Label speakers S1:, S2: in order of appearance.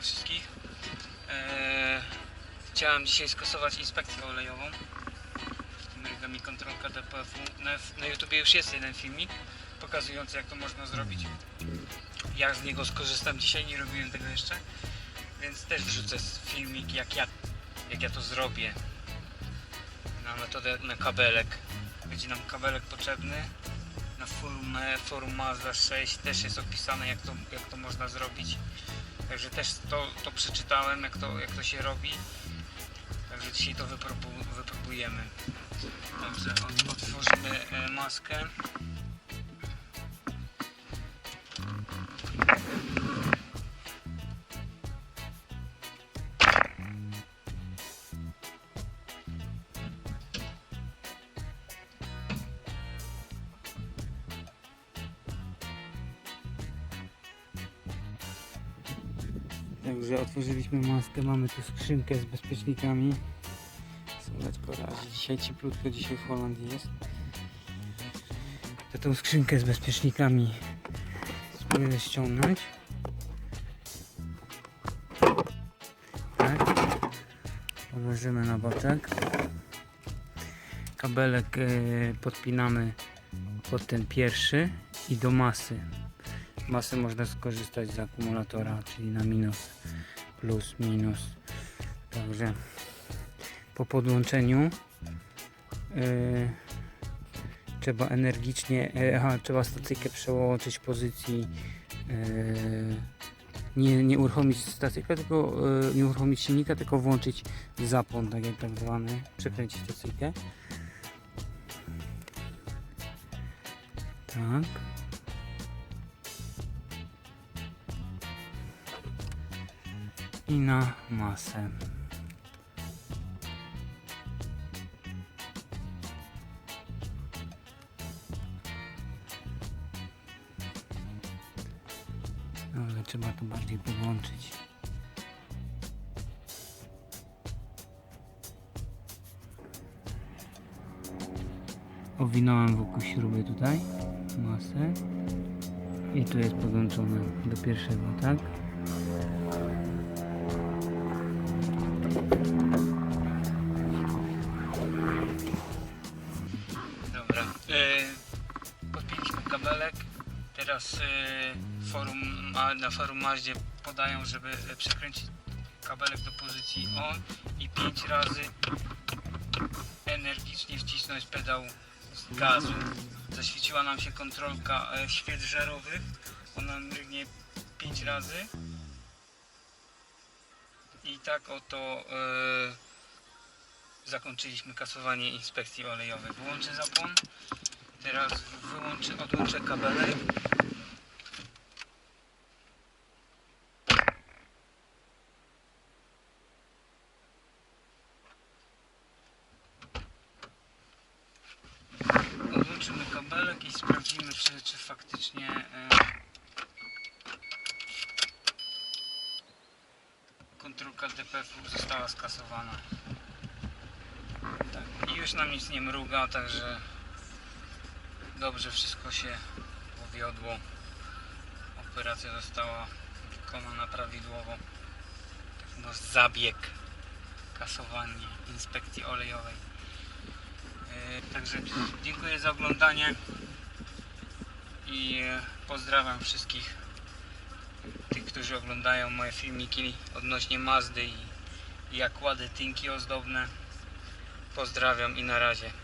S1: wszystkich. Eee, chciałem dzisiaj skasować inspekcję olejową. Mryga mi kontrolka DPF-u. Na, na YouTubie już jest jeden filmik pokazujący jak to można zrobić. Jak z niego skorzystam dzisiaj, nie robiłem tego jeszcze. Więc też wrzucę filmik jak ja, jak ja to zrobię. Na metodę, na kabelek. Będzie nam kabelek potrzebny. Na forum, e, forum Mazda 6 też jest opisane jak to, jak to można zrobić. Także też to, to przeczytałem jak to, jak to się robi. Także dzisiaj to wypróbu, wypróbujemy. Dobrze, ot- otworzymy e, maskę. Także otworzyliśmy maskę, mamy tu skrzynkę z bezpiecznikami. Słychać porazi. Dzisiaj cieplutko, dzisiaj w Holandii jest. To tą skrzynkę z bezpiecznikami spróbuję ściągnąć. Tak. Odłożymy na boczek. Kabelek e, podpinamy pod ten pierwszy i do masy. Masę można skorzystać z akumulatora, czyli na minus, plus, minus. Także po podłączeniu yy, trzeba energicznie, yy, aha, trzeba stacyjkę przełączyć pozycji yy, nie, nie uruchomić stacyjkę, tylko yy, nie uruchomić silnika, tylko włączyć zapłon, tak jak tak zwany, przekręcić stacyjkę. Tak. I na masę. Ale trzeba to bardziej podłączyć. Owinąłem wokół śruby tutaj masę i tu jest podłączone do pierwszego, tak? Kabelek. Teraz yy, forum, na forum Maździe podają, żeby e, przekręcić kabelek do pozycji on i 5 razy energicznie wcisnąć pedał gazu. Zaświeciła nam się kontrolka e, świec żarowych. Ona mrygnie 5 razy. I tak oto e, zakończyliśmy kasowanie inspekcji olejowej. Wyłączę zapłon. Teraz wyłączę, odłączę kabelek. Odłączymy kabelek i sprawdzimy, czy, czy faktycznie e, kontrolka DPF-u została skasowana. Tak. I już nam nic nie mruga, także dobrze wszystko się powiodło. Operacja została wykonana prawidłowo. No, zabieg kasowanie inspekcji olejowej. E, Także dziękuję za oglądanie i e, pozdrawiam wszystkich tych, którzy oglądają moje filmiki odnośnie Mazdy i, jak kładę tynki ozdobne. Pozdrawiam i na razie.